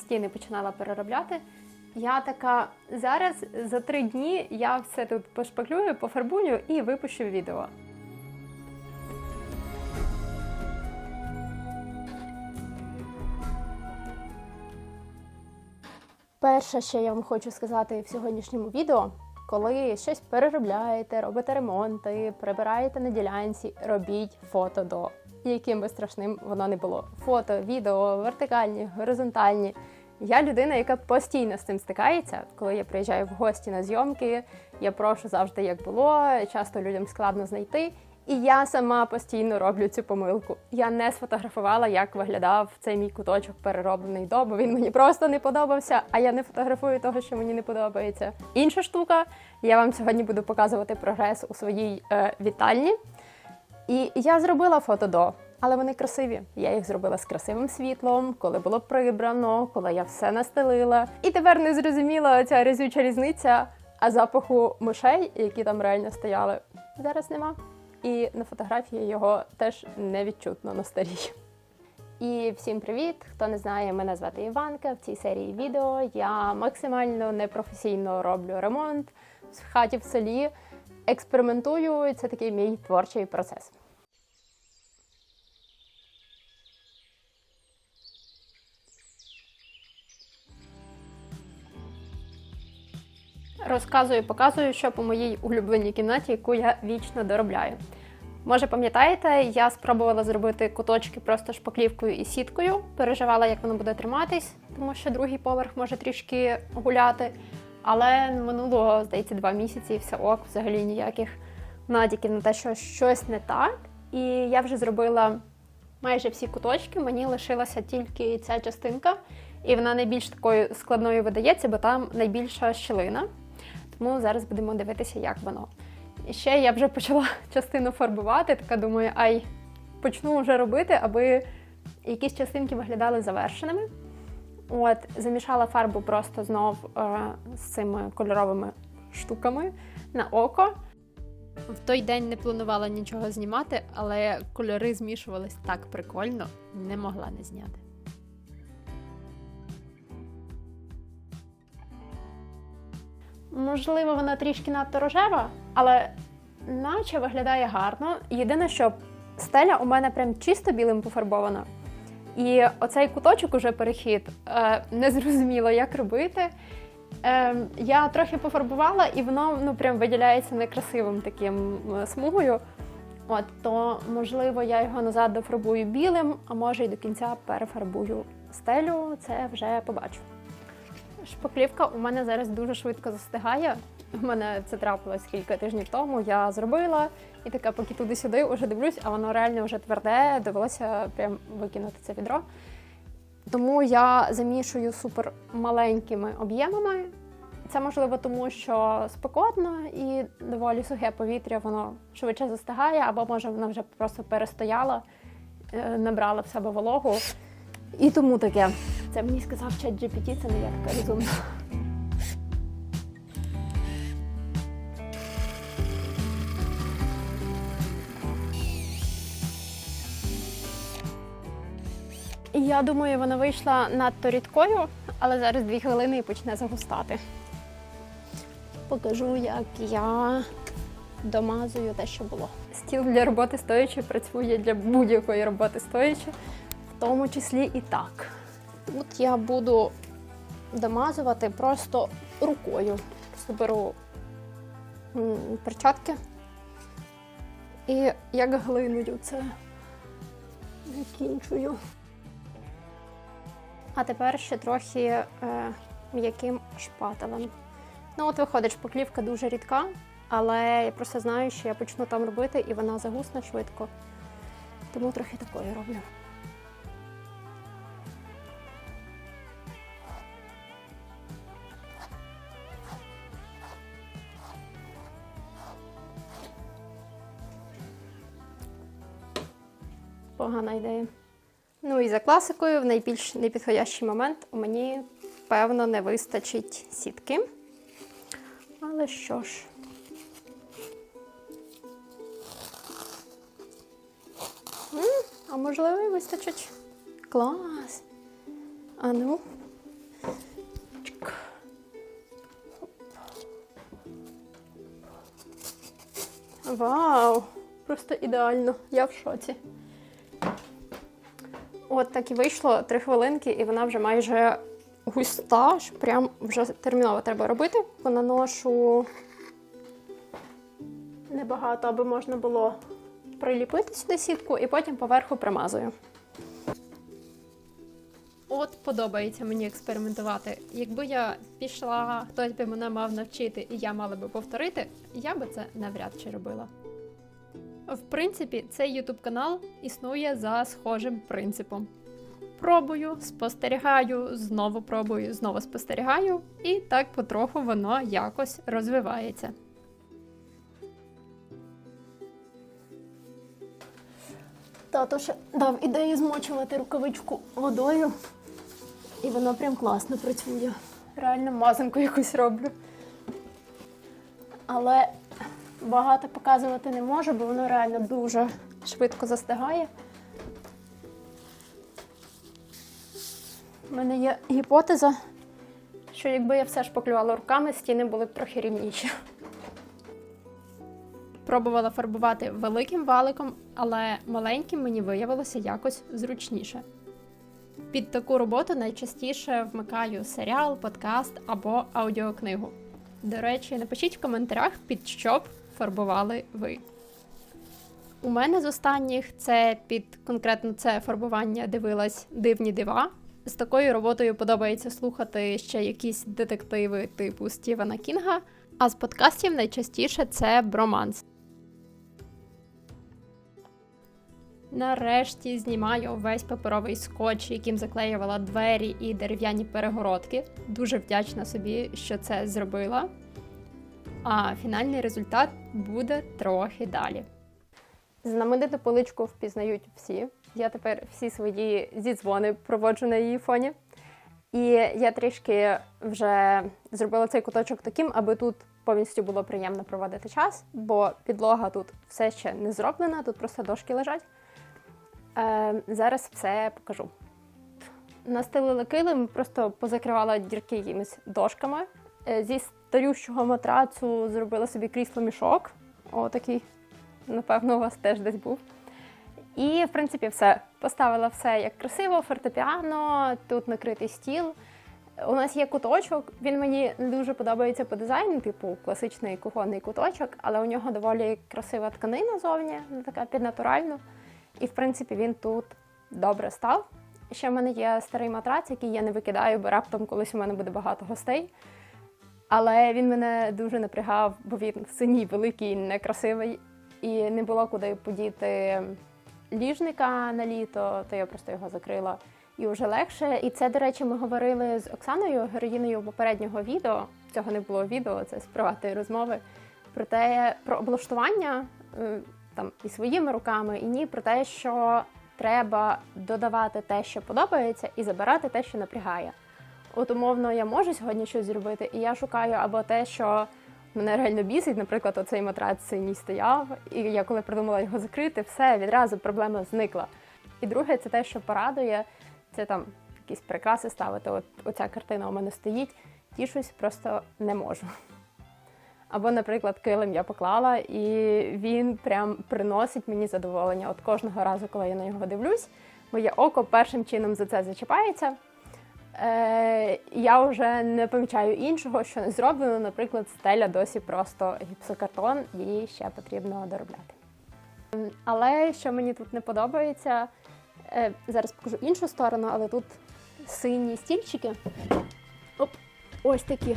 стіни починала переробляти. Я така зараз за три дні я все тут пошпаклюю, пофарбую і випущу відео. Перше, що я вам хочу сказати в сьогоднішньому відео, коли щось переробляєте, робите ремонти, прибираєте на ділянці, робіть фото до. Яким би страшним воно не було. Фото, відео, вертикальні, горизонтальні. Я людина, яка постійно з цим стикається. Коли я приїжджаю в гості на зйомки, я прошу завжди, як було. Часто людям складно знайти. І я сама постійно роблю цю помилку. Я не сфотографувала, як виглядав цей мій куточок перероблений до, бо він мені просто не подобався, а я не фотографую того, що мені не подобається. Інша штука, я вам сьогодні буду показувати прогрес у своїй е, вітальні. І я зробила фото до, але вони красиві. Я їх зробила з красивим світлом, коли було прибрано, коли я все настелила. І тепер не зрозуміла ця резюча різниця, а запаху мишей, які там реально стояли, зараз нема. І на фотографії його теж не відчутно на старій. І всім привіт! Хто не знає, мене звати Іванка. В цій серії відео я максимально непрофесійно роблю ремонт в хаті в селі. Експериментую, це такий мій творчий процес. Розказую, показую, що по моїй улюбленій кімнаті, яку я вічно доробляю. Може, пам'ятаєте, я спробувала зробити куточки просто шпаклівкою і сіткою. Переживала, як воно буде триматись, тому що другий поверх може трішки гуляти. Але минуло, здається, два місяці і все ок, взагалі ніяких надіків на те, що щось не так. І я вже зробила майже всі куточки. Мені лишилася тільки ця частинка, і вона найбільш такою складною видається, бо там найбільша щілина. Тому зараз будемо дивитися, як воно. І ще я вже почала частину фарбувати, така думаю, ай, почну вже робити, аби якісь частинки виглядали завершеними. От, замішала фарбу просто знов е, з цими кольоровими штуками на око. В той день не планувала нічого знімати, але кольори змішувались так прикольно, не могла не зняти. Можливо, вона трішки надто рожева, але наче виглядає гарно. Єдине, що стеля у мене прям чисто білим пофарбована. І оцей куточок уже перехід е, не зрозуміло, як робити. Е, я трохи пофарбувала, і воно ну, прям виділяється некрасивим таким е, смугою. От, то, можливо, я його назад дофарбую білим, а може й до кінця перефарбую стелю. Це вже побачу. Шпаклівка у мене зараз дуже швидко застигає. У мене це трапилось кілька тижнів тому. Я зробила і така, поки туди-сюди вже дивлюсь, а воно реально вже тверде, довелося прям викинути це відро. Тому я замішую супер маленькими об'ємами. Це можливо тому, що спекотно і доволі сухе повітря, воно швидше застигає, або може вона вже просто перестояла, е, набрала в себе вологу. І тому таке. Це мені сказав чат GPT, це не я така розумна. Я думаю, вона вийшла надто рідкою, але зараз дві хвилини і почне загустати. Покажу, як я домазую те, що було. Стіл для роботи стоячи працює для будь-якої роботи стоячи, в тому числі і так. Тут я буду домазувати просто рукою. Беру перчатки і як глиною це закінчую. А тепер ще трохи е, м'яким шпателем. Ну, от виходить, шпаклівка дуже рідка, але я просто знаю, що я почну там робити і вона загусне швидко. Тому трохи такою роблю. непогана ідея. Ну і за класикою, в найбільш непідходящий момент мені, певно, не вистачить сітки. Але що ж, а можливо, і вистачить. Клас! А ну. Вау! Просто ідеально, я в шоці. От так і вийшло три хвилинки, і вона вже майже густа, що прям вже терміново треба робити. Понаношу небагато, аби можна було приліпити сюди сітку і потім поверху примазую. От подобається мені експериментувати. Якби я пішла, хтось би мене мав навчити, і я мала би повторити, я би це навряд чи робила. В принципі, цей YouTube канал існує за схожим принципом. Пробую, спостерігаю, знову пробую, знову спостерігаю, і так потроху воно якось розвивається. Тато ще дав ідею змочувати рукавичку водою, і воно прям класно працює. Реально мазанку якусь роблю. Але багато показувати не можу, бо воно реально дуже швидко застигає. У мене є гіпотеза, що якби я все шпаклювала руками, стіни були б трохи рівніші. Пробувала фарбувати великим валиком, але маленьким мені виявилося якось зручніше. Під таку роботу найчастіше вмикаю серіал, подкаст або аудіокнигу. До речі, напишіть в коментарях, під що б фарбували ви. У мене з останніх це під конкретно це фарбування дивилась дивні дива. З такою роботою подобається слухати ще якісь детективи типу Стівена Кінга. А з подкастів найчастіше це броманс. Нарешті знімаю весь паперовий скотч, яким заклеювала двері і дерев'яні перегородки. Дуже вдячна собі, що це зробила. А фінальний результат буде трохи далі. Знамениту поличку впізнають всі. Я тепер всі свої зідзвони проводжу на її фоні. І я трішки вже зробила цей куточок таким, аби тут повністю було приємно проводити час, бо підлога тут все ще не зроблена, тут просто дошки лежать. Е, зараз все покажу. Настелила килим, просто позакривала дірки якимись дошками. Е, зі старющого матрацу зробила собі крісло мішок. Отакий, напевно, у вас теж десь був. І, в принципі, все. Поставила все як красиво, фортепіано, тут накритий стіл. У нас є куточок, він мені не дуже подобається по дизайну, типу класичний кухонний куточок, але у нього доволі красива тканина зовні, така піднатуральна. І, в принципі, він тут добре став. Ще в мене є старий матрац, який я не викидаю, бо раптом колись у мене буде багато гостей. Але він мене дуже напрягав, бо він синій, великий, некрасивий, і не було куди подіти ліжника на літо, то я просто його закрила і вже легше. І це, до речі, ми говорили з Оксаною, героїною попереднього відео. Цього не було відео, це з приватної розмови. Про те, про облаштування е, там і своїми руками, і ні, про те, що треба додавати те, що подобається, і забирати те, що напрягає. От умовно, я можу сьогодні щось зробити, і я шукаю або те, що мене реально бісить, наприклад, оцей матрац синій стояв, і я коли придумала його закрити, все відразу проблема зникла. І друге, це те, що порадує, це там якісь прикраси ставити. От оця картина у мене стоїть, тішусь, просто не можу. Або, наприклад, килим я поклала, і він прям приносить мені задоволення. От кожного разу, коли я на нього дивлюсь, моє око першим чином за це зачіпається. Е, я вже не помічаю іншого, що не зроблено. Наприклад, стеля досі просто гіпсокартон, її ще потрібно доробляти. Ем, Але що мені тут не подобається, е, зараз покажу іншу сторону, але тут сині стільчики. Оп, ось такі.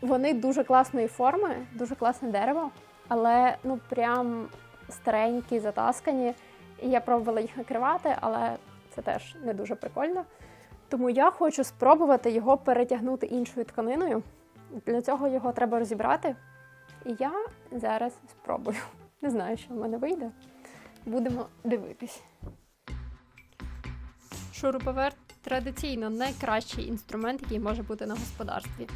Вони дуже класної форми, дуже класне дерево, але ну прям старенькі, затаскані. Я пробувала їх накривати, але це теж не дуже прикольно. Тому я хочу спробувати його перетягнути іншою тканиною. Для цього його треба розібрати. І я зараз спробую. Не знаю, що в мене вийде. Будемо дивитись. Шуруповерт традиційно найкращий інструмент, який може бути на господарстві.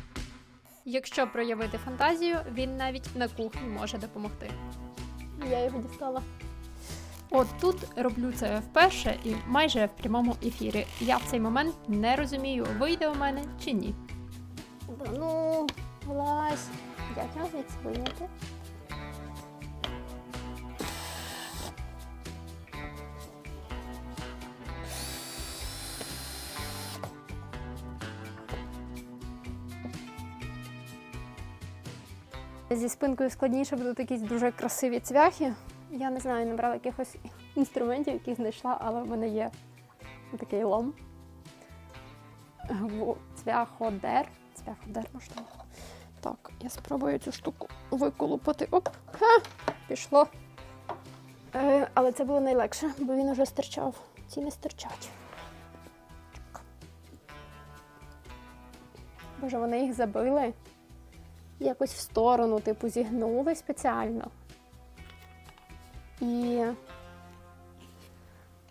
Якщо проявити фантазію, він навіть на кухні може допомогти. Я його дістала. От тут роблю це вперше і майже в прямому ефірі. Я в цей момент не розумію, вийде у мене чи ні. Ну, влазь. Як я звідси? Зі спинкою складніше будуть якісь дуже красиві цвяхи. Я не знаю, набрала якихось інструментів, які знайшла, але в мене є такий лом. Цвяходер. Цвяходер можливо. Так, я спробую цю штуку виколупати. Оп! Ха! Пішло. Е, але це було найлегше, бо він уже стирчав. Ці не стирчать. Боже, вони їх забили якось в сторону, типу, зігнули спеціально. І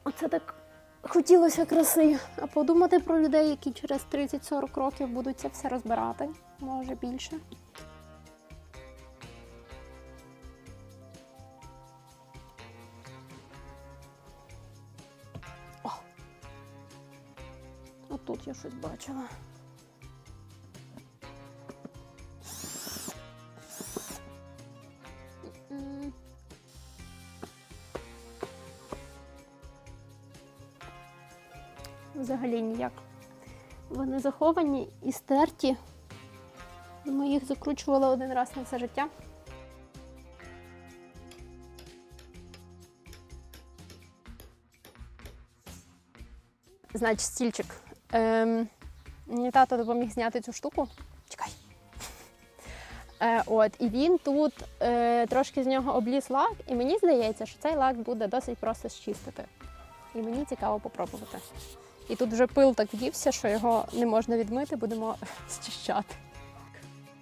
оце так хотілося краси. А подумати про людей, які через 30-40 років будуть це все розбирати, може більше. О! Отут я щось бачила. Взагалі ніяк. Вони заховані і стерті. Ми їх закручували один раз на все життя. Значить, стільчик. Ем, мені тато допоміг зняти цю штуку. Чекай. Е, от, і він тут е, трошки з нього обліз лак, і мені здається, що цей лак буде досить просто зчистити. І мені цікаво попробувати. І тут вже пил так вдівся, що його не можна відмити, будемо зчищати.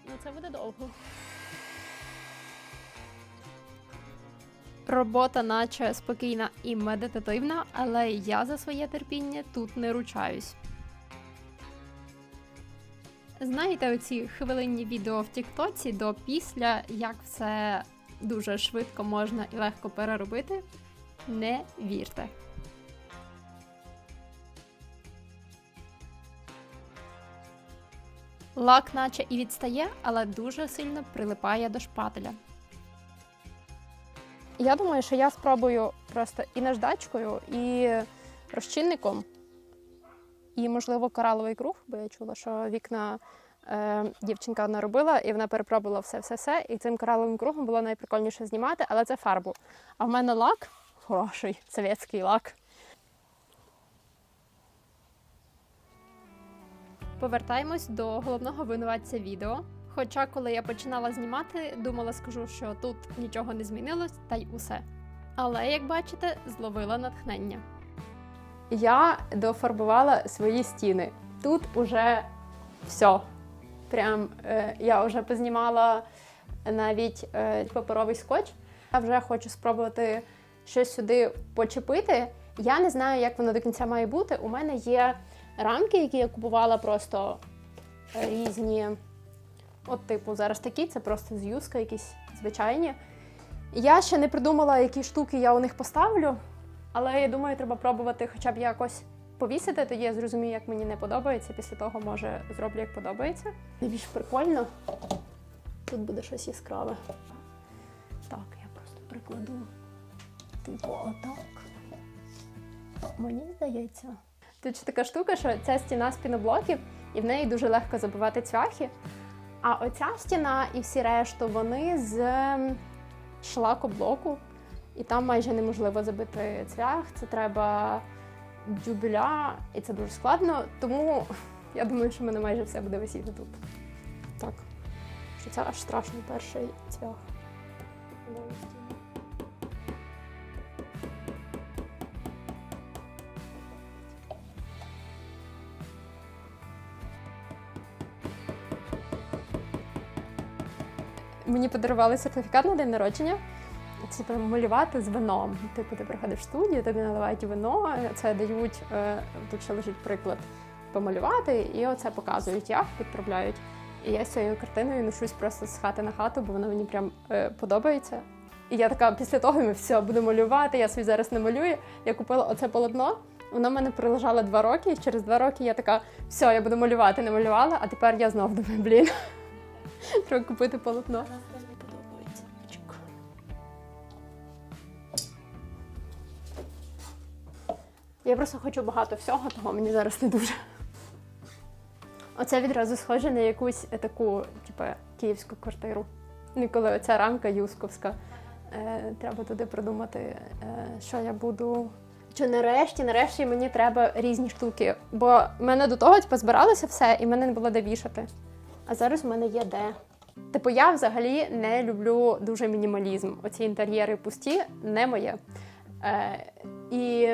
Ну, це буде довго. Робота наче спокійна і медитативна, але я за своє терпіння тут не ручаюсь. Знаєте, оці хвилинні відео в Тіктоці до після, як все дуже швидко можна і легко переробити? Не вірте. Лак наче і відстає, але дуже сильно прилипає до шпателя. Я думаю, що я спробую просто і наждачкою, і розчинником, і, можливо, кораловий круг, бо я чула, що вікна е, дівчинка одна робила, і вона перепробувала все-все-все. І цим кораловим кругом було найприкольніше знімати, але це фарбу. А в мене лак хороший, совєтський лак. Повертаємось до головного винуватця відео. Хоча, коли я починала знімати, думала, скажу, що тут нічого не змінилось, та й усе. Але, як бачите, зловила натхнення. Я дофарбувала свої стіни. Тут уже все. Прям е, я вже познімала навіть е, паперовий скотч. Я вже хочу спробувати щось сюди почепити. Я не знаю, як воно до кінця має бути. У мене є рамки, які я купувала просто е, різні. От, типу, зараз такі, це просто з юска, якісь звичайні. Я ще не придумала, які штуки я у них поставлю, але я думаю, треба пробувати хоча б якось повісити, тоді я зрозумію, як мені не подобається. Після того, може, зроблю, як подобається. Найбільш прикольно. Тут буде щось яскраве. Так, я просто прикладу. Типу, отак. Мені здається. Тут ще така штука, що ця стіна з піноблоків, і в неї дуже легко забивати цвяхи. А оця стіна і всі решту, вони з ем, шлакоблоку, і там майже неможливо забити цвях. Це треба дюбеля, і це дуже складно. Тому я думаю, що в мене майже все буде висіти тут. Так, що це аж страшно перший цвях. Мені подарували сертифікат на день народження. Типу, малювати з вином. Типу, ти приходиш в студію, тобі наливають вино, це дають, е, тут ще лежить приклад помалювати, і оце показують, як відправляють. І я з цією картиною ношусь просто з хати на хату, бо вона мені прям е, подобається. І я така, після того ми все буду малювати, я собі зараз не малюю. Я купила оце полотно, воно в мене прилежало два роки, і через два роки я така, все, я буду малювати, не малювала, а тепер я знов думаю, блін. Треба купити полотно. Я просто хочу багато всього, того мені зараз не дуже. Оце відразу схоже на якусь таку, типу, київську квартиру. Ну, коли оця рамка юсковська. Е, треба туди придумати, е, що я буду. Чи нарешті, нарешті мені треба різні штуки. Бо в мене до того типу, збиралося все, і мене не було де вішати. А зараз в мене є де. Типу, я взагалі не люблю дуже мінімалізм. Оці інтер'єри пусті, не моє. Е, і...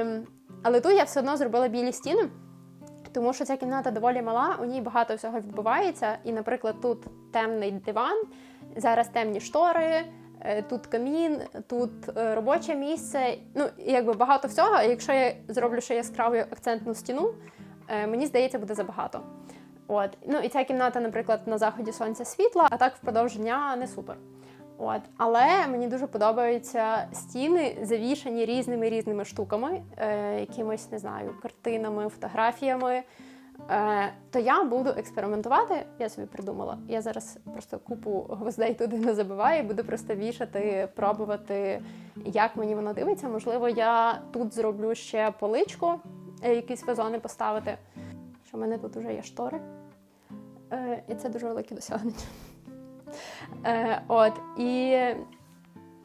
Але тут я все одно зробила білі стіни, тому що ця кімната доволі мала, у ній багато всього відбувається. І, наприклад, тут темний диван, зараз темні штори, е, тут камін, тут е, робоче місце. Ну, якби багато всього. Якщо я зроблю ще яскраву акцентну стіну, е, мені здається, буде забагато. От. Ну і ця кімната, наприклад, на заході сонця світла, а так впродовж дня не супер. От. Але мені дуже подобаються стіни, завішані різними різними штуками, е, якимось, не знаю, картинами, фотографіями. Е, то я буду експериментувати. Я собі придумала. Я зараз просто купу гвоздей туди не забиваю, буду просто вішати, пробувати, як мені воно дивиться. Можливо, я тут зроблю ще поличку, е, якісь вазони поставити. Що в мене тут вже є штори. Е, і це дуже велике досягнення. Е, от, і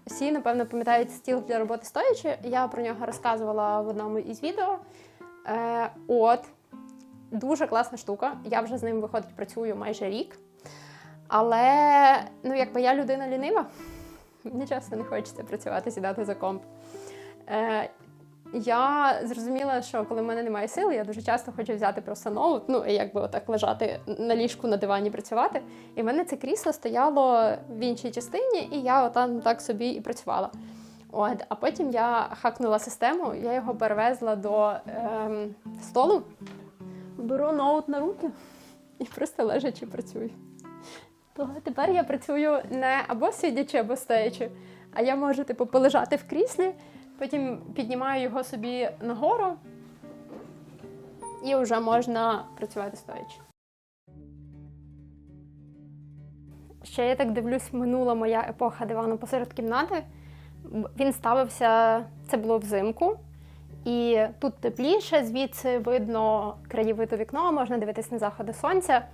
всі, напевно, пам'ятають стіл для роботи стоячи. Я про нього розказувала в одному із відео. Е, от, дуже класна штука. Я вже з ним виходить, працюю майже рік. Але ну, якби я людина лінива, мені часто не хочеться працювати, сідати за комп. Е, я зрозуміла, що коли в мене немає сили, я дуже часто хочу взяти просто ноут, ну і якби отак лежати на ліжку на дивані працювати. І в мене це крісло стояло в іншій частині, і я отам так собі і працювала. От, а потім я хакнула систему, я його перевезла до ем, столу, беру ноут на руки і просто лежачи працюю. То тепер я працюю не або сидячи, або стоячи, а я можу типу полежати в кріслі. Потім піднімаю його собі нагору, і вже можна працювати стоячи. Ще я так дивлюсь, минула моя епоха дивану посеред кімнати. Він ставився, це було взимку, і тут тепліше, звідси видно краєвид вікно, можна дивитись на заходи сонця.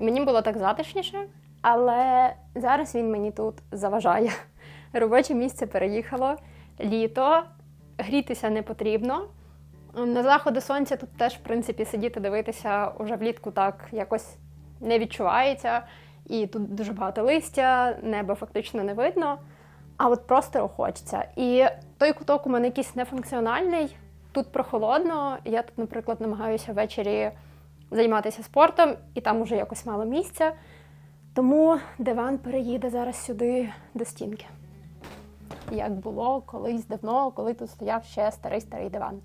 Мені було так затишніше, але зараз він мені тут заважає. Робоче місце переїхало літо, грітися не потрібно. На заходи сонця тут теж, в принципі, сидіти дивитися уже влітку так якось не відчувається. І тут дуже багато листя, небо фактично не видно. А от просто хочеться. І той куток у мене якийсь нефункціональний, тут прохолодно. Я тут, наприклад, намагаюся ввечері займатися спортом, і там уже якось мало місця. Тому диван переїде зараз сюди до стінки як було колись давно, коли тут стояв ще старий старий диван.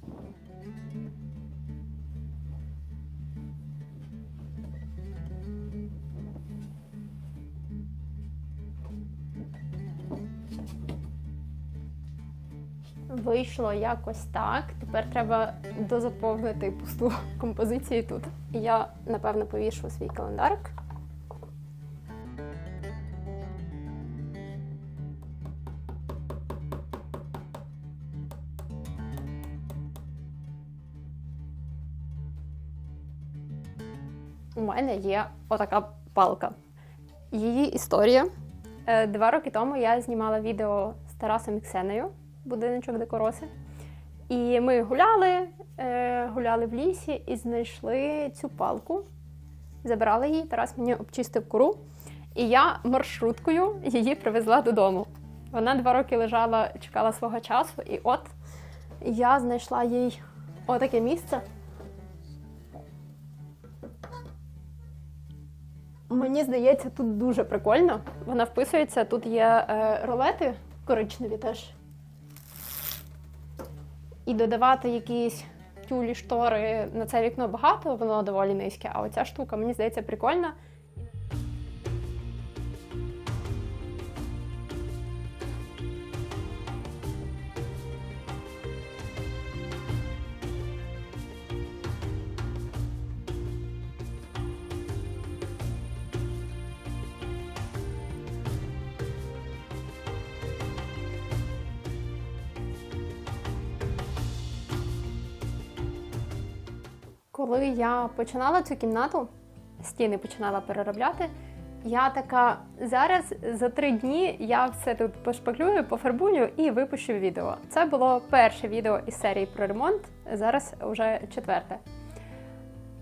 Вийшло якось так. Тепер треба дозаповнити пусту композицію тут. Я напевно повішу свій календарик. Є отака палка. Її історія. Е, два роки тому я знімала відео з Тарасом і Ксенею, будиночок декороси. І ми гуляли, е, гуляли в лісі і знайшли цю палку. Забрали її, Тарас мені обчистив кору, і я маршруткою її привезла додому. Вона два роки лежала, чекала свого часу, і от я знайшла їй отаке місце. Мені здається, тут дуже прикольно. Вона вписується, тут є е, ролети коричневі теж. І додавати якісь тюлі штори на це вікно багато, воно доволі низьке. А оця штука, мені здається, прикольна. Коли я починала цю кімнату, стіни починала переробляти, Я така зараз за три дні я все тут пошпаклюю, пофарбую і випущу відео. Це було перше відео із серії про ремонт. Зараз вже четверте.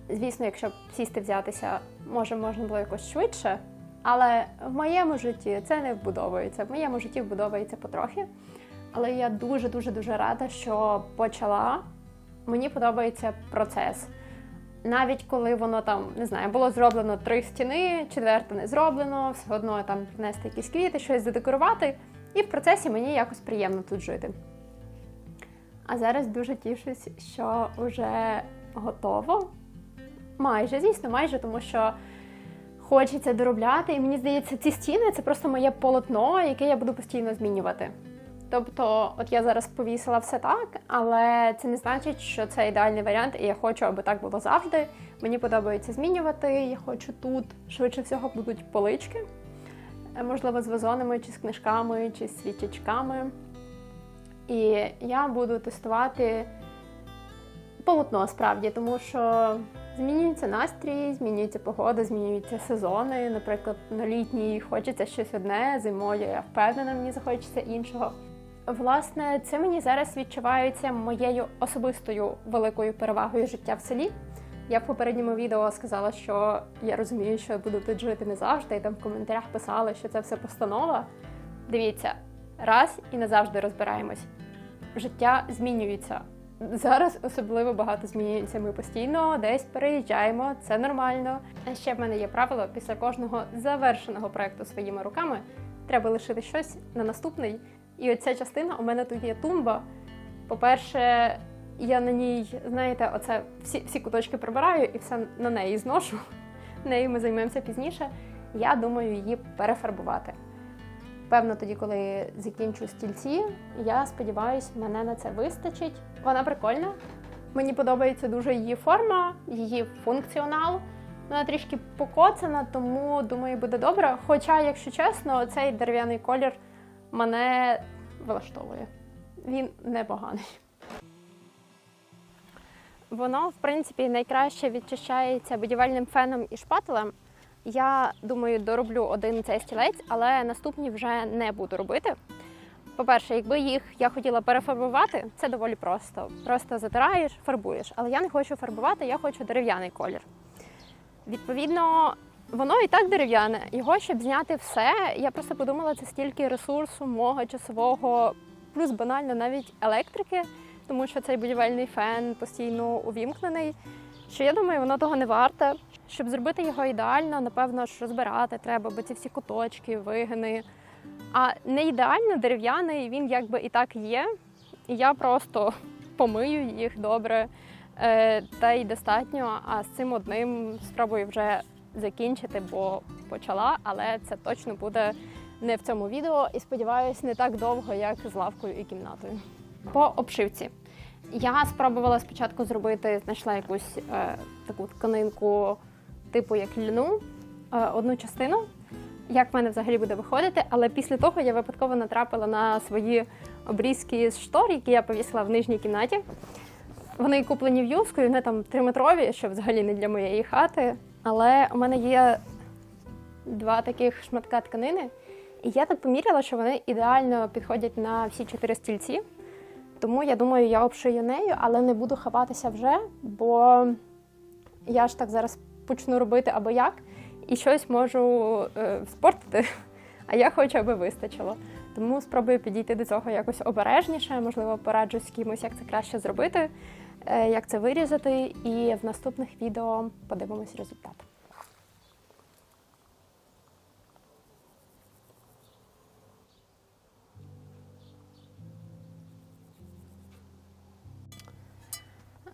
Звісно, якщо сісти взятися, може можна було якось швидше, але в моєму житті це не вбудовується. В моєму житті вбудовується потрохи. Але я дуже дуже дуже рада, що почала. Мені подобається процес. Навіть коли воно там не знаю, було зроблено три стіни, четверта не зроблено, все одно там внести якісь квіти, щось задекорувати, і в процесі мені якось приємно тут жити. А зараз дуже тішусь, що вже готово. Майже, звісно, майже, тому що хочеться доробляти. І мені здається, ці стіни це просто моє полотно, яке я буду постійно змінювати. Тобто, от я зараз повісила все так, але це не значить, що це ідеальний варіант, і я хочу, аби так було завжди. Мені подобається змінювати. Я хочу тут швидше всього будуть полички, Е, можливо, з вазонами, чи з книжками, чи з свічечками. І я буду тестувати полотно справді, тому що змінюється настрій, змінюється погода, змінюються сезони. Наприклад, на літній хочеться щось одне, зимою я впевнена, мені захочеться іншого. Власне, це мені зараз відчувається моєю особистою великою перевагою життя в селі. Я в попередньому відео сказала, що я розумію, що буду тут жити не завжди, і там в коментарях писали, що це все постанова. Дивіться, раз і назавжди розбираємось. Життя змінюється. Зараз особливо багато змінюється. Ми постійно десь переїжджаємо, це нормально. А ще в мене є правило: після кожного завершеного проекту своїми руками треба лишити щось на наступний. І оця частина у мене тут є тумба. По-перше, я на ній, знаєте, оце всі, всі куточки прибираю і все на неї зношу. Нею ми займемося пізніше. Я думаю її перефарбувати. Певно, тоді, коли закінчу стільці, я сподіваюся, мене на це вистачить. Вона прикольна. Мені подобається дуже її форма, її функціонал. Вона трішки покоцана, тому думаю, буде добре. Хоча, якщо чесно, цей дерев'яний колір мене влаштовує. Він непоганий. Воно, в принципі, найкраще відчищається будівельним феном і шпателем. Я думаю, дороблю один цей стілець, але наступні вже не буду робити. По-перше, якби їх я хотіла перефарбувати, це доволі просто. Просто затираєш, фарбуєш. Але я не хочу фарбувати, я хочу дерев'яний колір. Відповідно, воно і так дерев'яне. Його, щоб зняти все, я просто подумала, це стільки ресурсу мого часового, плюс банально навіть електрики, тому що цей будівельний фен постійно увімкнений. Що я думаю, воно того не варте. Щоб зробити його ідеально, напевно ж розбирати треба, бо ці всі куточки, вигини. А не ідеально дерев'яний він якби і так є. І я просто помию їх добре, е, та й достатньо. А з цим одним спробую вже закінчити, бо почала, але це точно буде не в цьому відео. І сподіваюся, не так довго, як з лавкою і кімнатою. По обшивці. Я спробувала спочатку зробити, знайшла якусь е, таку тканинку, типу як льну, е, одну частину. Як в мене взагалі буде виходити, але після того я випадково натрапила на свої обрізки з штор, які я повісила в нижній кімнаті. Вони куплені в юску, і вони там триметрові, що взагалі не для моєї хати. Але у мене є два таких шматка тканини, і я так поміряла, що вони ідеально підходять на всі чотири стільці. Тому я думаю, я обшию нею, але не буду хапатися вже, бо я ж так зараз почну робити або як, і щось можу е, спортити, а я хочу, аби вистачило. Тому спробую підійти до цього якось обережніше, можливо, пораджусь з кимось, як це краще зробити, як це вирізати, і в наступних відео подивимось результат.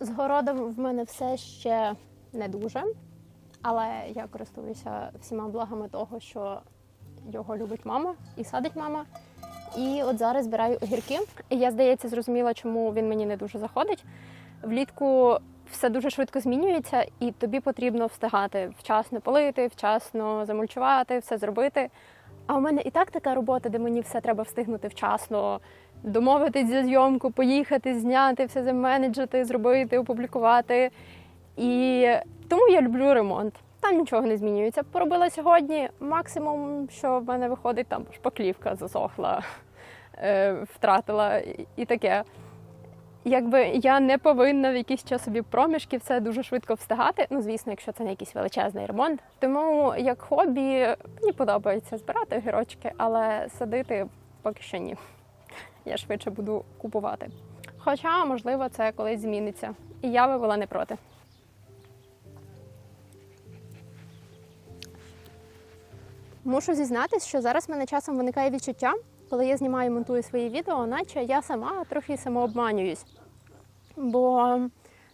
З городом в мене все ще не дуже, але я користуюся всіма благами того, що його любить мама і садить мама. І от зараз збираю огірки. Я, здається, зрозуміла, чому він мені не дуже заходить. Влітку все дуже швидко змінюється, і тобі потрібно встигати вчасно полити, вчасно замульчувати, все зробити. А у мене і так така робота, де мені все треба встигнути вчасно, домовитись за зйомку, поїхати, зняти, все заменеджити, зробити, опублікувати. І тому я люблю ремонт. там нічого не змінюється. Поробила сьогодні. Максимум, що в мене виходить, там шпаклівка засохла, е, втратила і- і таке. Якби я не повинна в якісь часові проміжки все дуже швидко встигати. Ну, звісно, якщо це не якийсь величезний ремонт. Тому як хобі мені подобається збирати гірочки, але садити поки що ні. Я швидше буду купувати. Хоча, можливо, це колись зміниться. І я би була не проти. Мушу зізнатись, що зараз в мене часом виникає відчуття, коли я знімаю і монтую свої відео, наче я сама трохи самообманююсь. Бо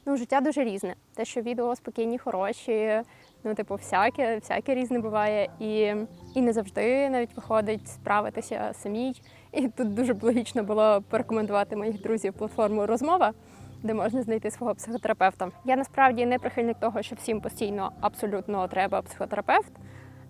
ну, життя дуже різне. Те, що відео спокійні, хороші, ну, типу, всяке, всяке різне буває. І, і не завжди навіть виходить справитися самій. І тут дуже б логічно було порекомендувати моїх друзів платформу розмова. Де можна знайти свого психотерапевта. Я насправді не прихильник того, що всім постійно абсолютно треба психотерапевт.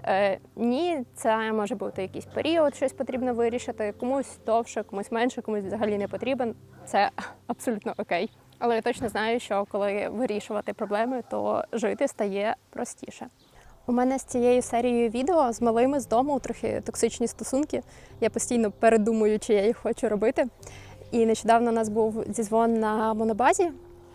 Е, ні, це може бути якийсь період, щось потрібно вирішити. Комусь довше, комусь менше, комусь взагалі не потрібен. Це абсолютно окей. Але я точно знаю, що коли вирішувати проблеми, то жити стає простіше. У мене з цією серією відео з малими з дому трохи токсичні стосунки. Я постійно передумую, чи я їх хочу робити. І нещодавно у нас був зізвон на монобазі.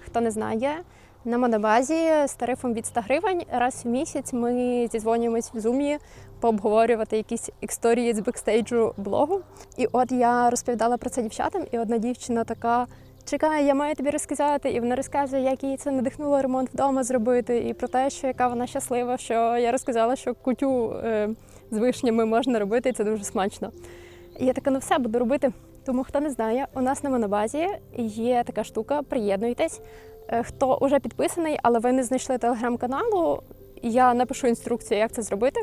Хто не знає, на монобазі з тарифом від 100 гривень раз в місяць ми зізвонюємось в зумі пообговорювати якісь історії з бекстейджу блогу. І от я розповідала про це дівчатам, і одна дівчина така. Чекай, я маю тобі розказати, і вона розказує, як їй це надихнуло ремонт вдома зробити, і про те, що яка вона щаслива, що я розказала, що кутю е, з вишнями можна робити, і це дуже смачно. І я така, ну все буду робити. Тому хто не знає, у нас на монобазі є така штука, приєднуйтесь. Е, Хто вже підписаний, але ви не знайшли телеграм-каналу, я напишу інструкцію, як це зробити.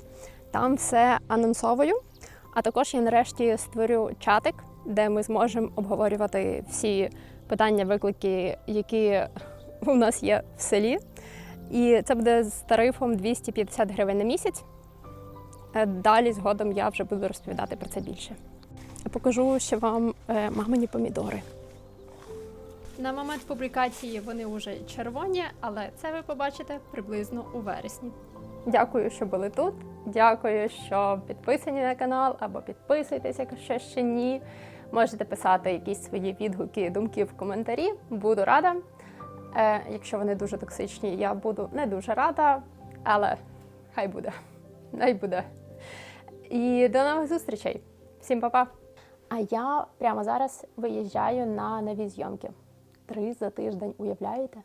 Там все анонсовую. А також я нарешті створю чатик, де ми зможемо обговорювати всі питання, виклики, які у нас є в селі. І це буде з тарифом 250 гривень на місяць. Е, Далі згодом я вже буду розповідати про це більше. Покажу ще вам е, мамині помідори. На момент публікації вони вже червоні, але це ви побачите приблизно у вересні. Дякую, що були тут. Дякую, що підписані на канал або підписуйтесь, якщо ще ні. Можете писати якісь свої відгуки, думки в коментарі. Буду рада. Е, якщо вони дуже токсичні, я буду не дуже рада, але хай буде. Хай буде. І до нових зустрічей. Всім па-па! А я прямо зараз виїжджаю на нові зйомки. Три за тиждень, уявляєте?